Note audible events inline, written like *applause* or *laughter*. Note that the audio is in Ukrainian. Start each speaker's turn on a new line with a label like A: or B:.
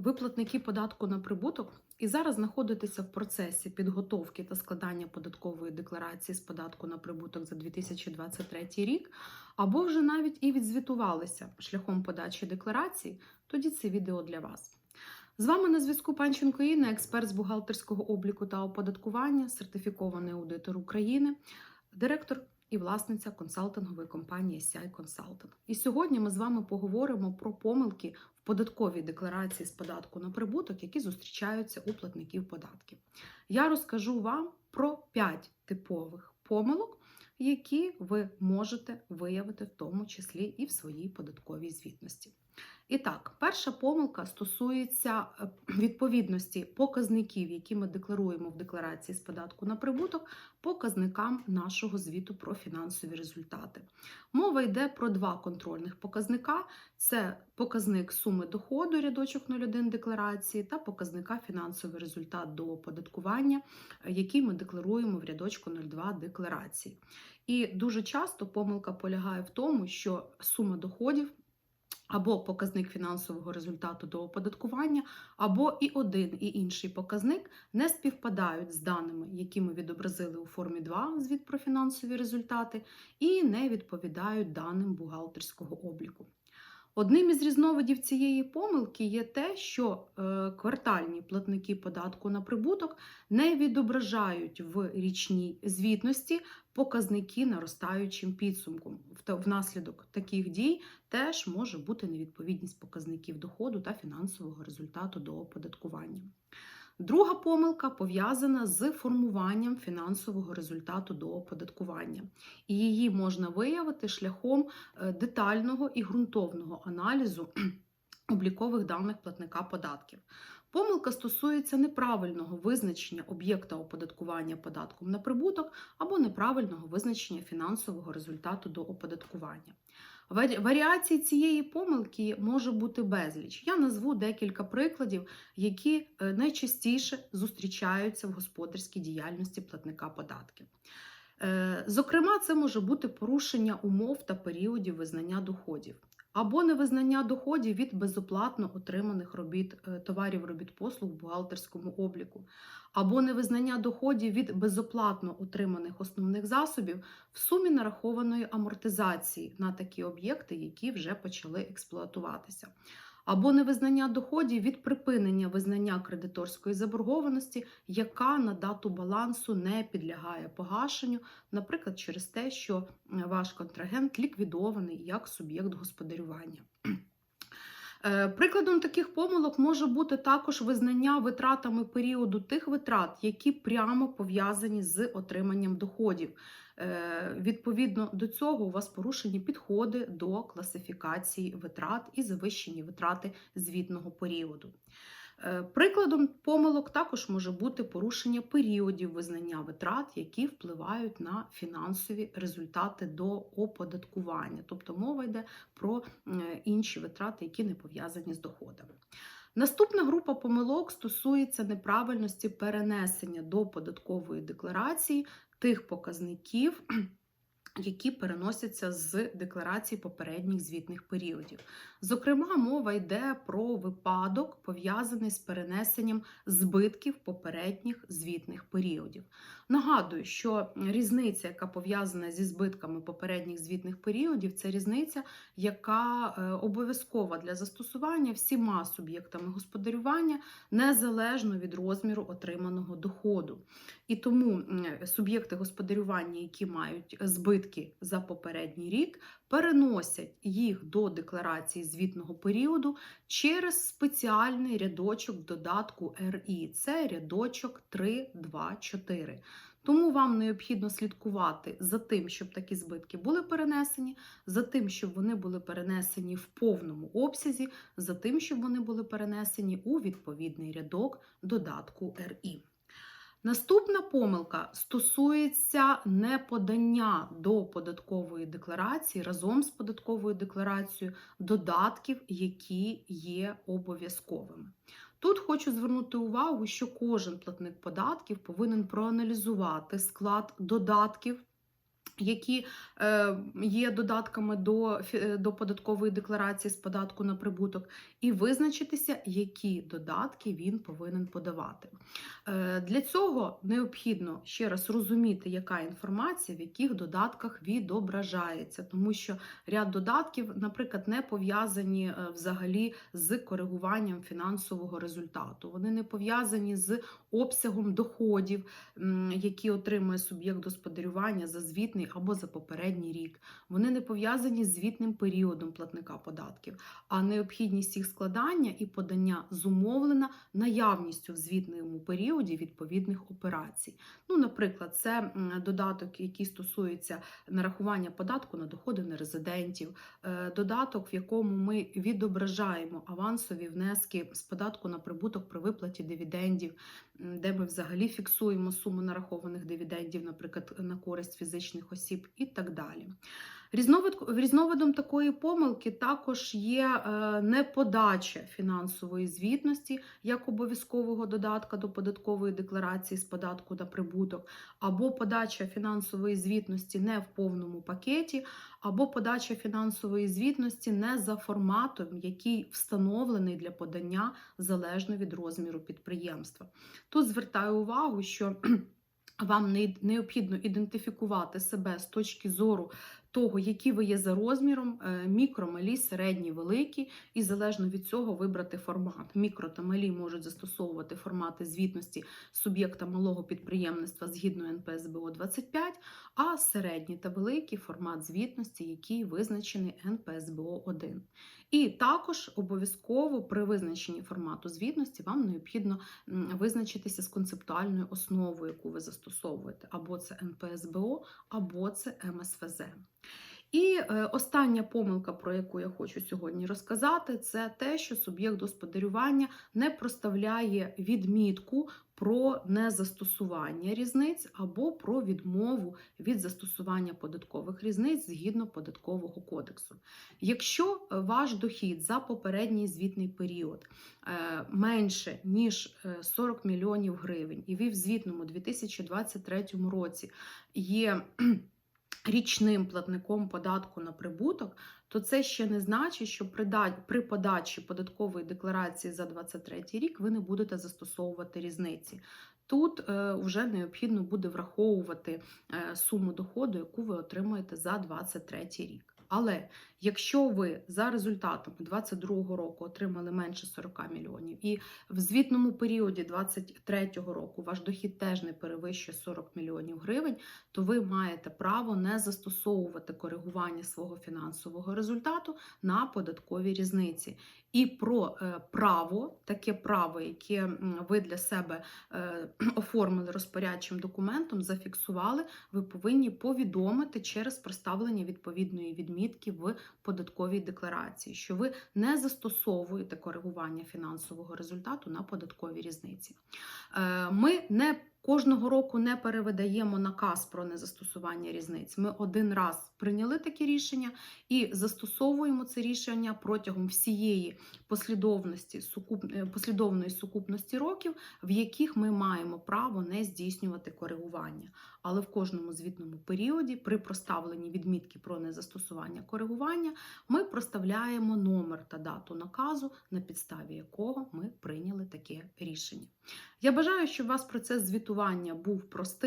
A: Ви платники податку на прибуток і зараз знаходитеся в процесі підготовки та складання податкової декларації з податку на прибуток за 2023 рік, або вже навіть і відзвітувалися шляхом подачі декларації, тоді це відео для вас. З вами на зв'язку Панченко Інна, експерт з бухгалтерського обліку та оподаткування, сертифікований аудитор України, директор і власниця консалтингової компанії SI Consulting. І сьогодні ми з вами поговоримо про помилки в податковій декларації з податку на прибуток, які зустрічаються у платників податків. Я розкажу вам про 5 типових помилок, які ви можете виявити в тому числі і в своїй податковій звітності. І так, перша помилка стосується е, відповідності показників, які ми декларуємо в декларації з податку на прибуток, показникам нашого звіту про фінансові результати. Мова йде про два контрольних показника: це показник суми доходу, рядочок 01 декларації, та показника фінансовий результат до оподаткування, е, який ми декларуємо в рядочку 02 декларації. І дуже часто помилка полягає в тому, що сума доходів або показник фінансового результату до оподаткування, або і один, і інший показник не співпадають з даними, які ми відобразили у формі 2 звіт про фінансові результати, і не відповідають даним бухгалтерського обліку. Одним із різновидів цієї помилки є те, що е, квартальні платники податку на прибуток не відображають в річній звітності показники наростаючим підсумком. Внаслідок таких дій теж може бути невідповідність показників доходу та фінансового результату до оподаткування. Друга помилка пов'язана з формуванням фінансового результату до оподаткування, і її можна виявити шляхом е, детального і ґрунтовного аналізу *clears throat* облікових даних платника податків. Помилка стосується неправильного визначення об'єкта оподаткування податком на прибуток або неправильного визначення фінансового результату до оподаткування. Варіацій цієї помилки може бути безліч. Я назву декілька прикладів, які е, найчастіше зустрічаються в господарській діяльності платника податків. Е, зокрема, це може бути порушення умов та періодів визнання доходів, або невизнання доходів від безоплатно отриманих робіт е, товарів робіт послуг в бухгалтерському обліку, або невизнання доходів від безоплатно отриманих основних засобів в сумі нарахованої амортизації на такі об'єкти, які вже почали експлуатуватися. Або невизнання доходів від припинення визнання кредиторської заборгованості, яка на дату балансу не підлягає погашенню, наприклад, через те, що ваш контрагент ліквідований як суб'єкт господарювання. Е, прикладом таких помилок може бути також визнання витратами періоду тих витрат, які прямо пов'язані з отриманням доходів. Е, відповідно до цього у вас порушені підходи до класифікації витрат і завищені витрати звітного періоду. Е, прикладом помилок також може бути порушення періодів визнання витрат, які впливають на фінансові результати до оподаткування, тобто мова йде про інші витрати, які не пов'язані з доходами. Наступна група помилок стосується неправильності перенесення до податкової декларації тих показників *clears throat* які переносяться з декларації попередніх звітних періодів. Зокрема, мова йде про випадок, пов'язаний з перенесенням збитків попередніх звітних періодів. Нагадую, що різниця, яка пов'язана зі збитками попередніх звітних періодів, це різниця, яка е, обов'язкова для застосування всіма суб'єктами господарювання незалежно від розміру отриманого доходу. І тому суб'єкти господарювання, які мають збитки за попередній рік, переносять їх до декларації звітного періоду через спеціальний рядочок додатку РІ. Це рядочок 324. Тому вам необхідно слідкувати за тим, щоб такі збитки були перенесені, за тим, щоб вони були перенесені в повному обсязі, за тим, щоб вони були перенесені у відповідний рядок додатку РІ. Наступна помилка стосується неподання до податкової декларації разом з податковою декларацією додатків, які є обов'язковими. Тут хочу звернути увагу, що кожен платник податків повинен проаналізувати склад додатків які е, є додатками до, е, до податкової декларації з податку на прибуток, і визначитися, які додатки він повинен подавати. Е, Для цього необхідно ще раз розуміти, яка інформація в яких додатках відображається, тому що ряд додатків, наприклад, не пов'язані взагалі з коригуванням фінансового результату. Вони не пов'язані з обсягом доходів, які отримує суб'єкт господарювання за звітний або за попередній рік. Вони не пов'язані з звітним періодом платника податків, а необхідність їх складання і подання зумовлена наявністю в звітному періоді відповідних операцій. Ну, наприклад, це додаток, який стосується нарахування податку на доходи нерезидентів, е, додаток, в якому ми відображаємо авансові внески з податку на прибуток при виплаті дивідендів, де ми взагалі фіксуємо суму нарахованих дивідендів, наприклад, на користь фізичних осіб і так далі. Різновид, різновидом такої помилки також є е, неподача фінансової звітності як обов'язкового додатка до податкової декларації з податку на прибуток, або подача фінансової звітності не в повному пакеті, або подача фінансової звітності не за форматом, який встановлений для подання залежно від розміру підприємства. Тут звертаю увагу, що вам не- необхідно ідентифікувати себе з точки зору того, які ви є за розміром, е, мікро, малі, середні, великі, і залежно від цього вибрати формат. Мікро та малі можуть застосовувати формати звітності суб'єкта малого підприємництва згідно НПСБО 25, а середні та великі формат звітності, який визначений НПСБО 1. І також обов'язково при визначенні формату звітності вам необхідно визначитися з концептуальною основою, яку ви застосовуєте, або це НПСБО, або це МСФЗ. І е, остання помилка, про яку я хочу сьогодні розказати, це те, що суб'єкт господарювання не проставляє відмітку про незастосування різниць або про відмову від застосування податкових різниць згідно податкового кодексу. Якщо е, ваш дохід за попередній звітний період е, менше ніж е, 40 мільйонів гривень, і ви в звітному 2023 році є річним платником податку на прибуток, то це ще не значить, що при да- при подачі податкової декларації за 2023 рік ви не будете застосовувати різниці. Тут е, вже необхідно буде враховувати е, суму доходу, яку ви отримаєте за 2023 рік. Але якщо ви за результатами 2022 року отримали менше 40 мільйонів, і в звітному періоді 2023 року ваш дохід теж не перевищує 40 мільйонів гривень, то ви маєте право не застосовувати коригування свого фінансового результату на податкові різниці. І про е, право, таке право, яке ви для себе е, *clears throat* оформили розпорядчим документом, зафіксували, ви повинні повідомити через проставлення відповідної відмітки в податковій декларації, що ви не застосовуєте коригування фінансового результату на податкові різниці. Е, Ми не Кожного року не перевидаємо наказ про незастосування різниць. Ми один раз прийняли таке рішення і застосовуємо це рішення протягом всієї послідовності е, послідовної сукупності років, в яких ми маємо право не здійснювати коригування. Але в кожному звітному періоді, при проставленні відмітки про незастосування коригування, ми проставляємо номер та дату наказу, на підставі якого ми прийняли таке рішення. Я бажаю, щоб у вас процес звітування був простий.